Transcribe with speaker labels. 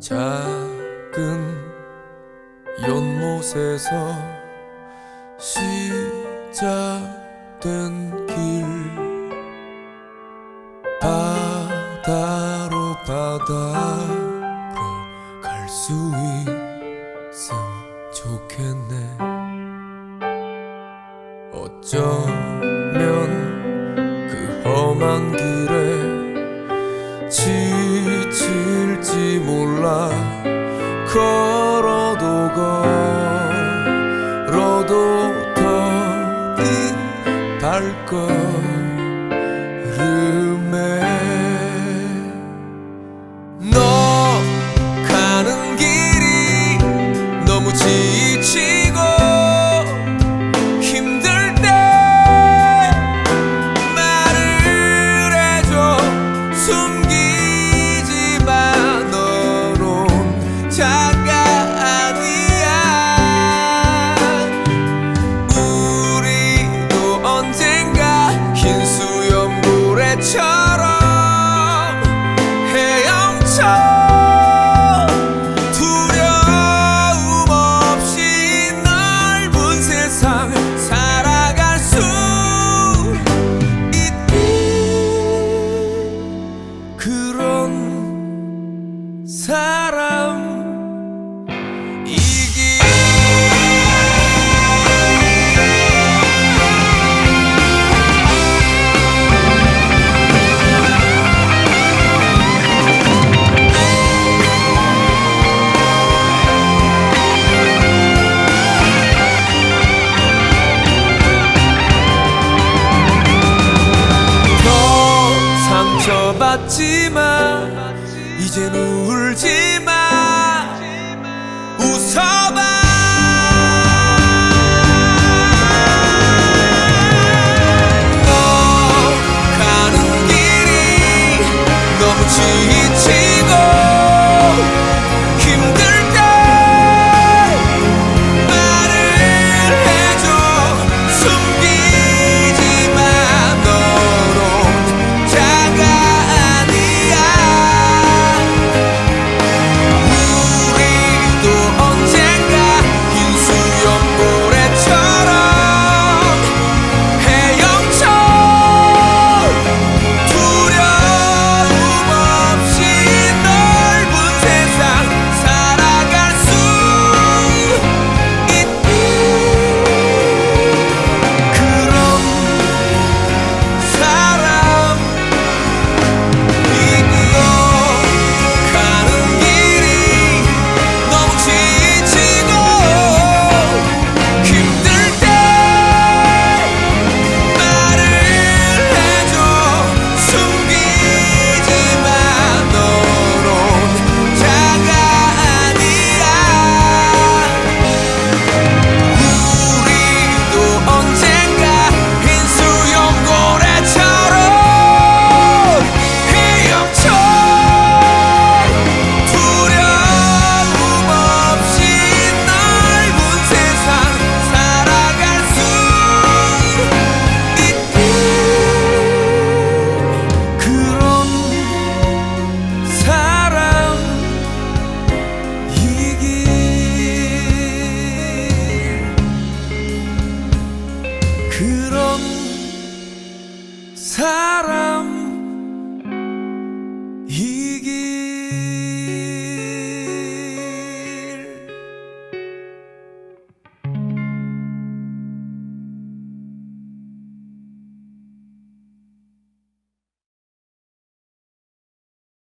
Speaker 1: 작은 연못에서 시작된 길. 바다로 바다로 갈 수 있으면 좋겠네. 어쩜 발걸음에 너 가는 길이 너무 지치고 힘들 때 말을 해줘. 숨기지 마. 너론 잘 그런 사람. 받지마 이젠 울지마. 웃어봐. 너 가는 길이 너무 지치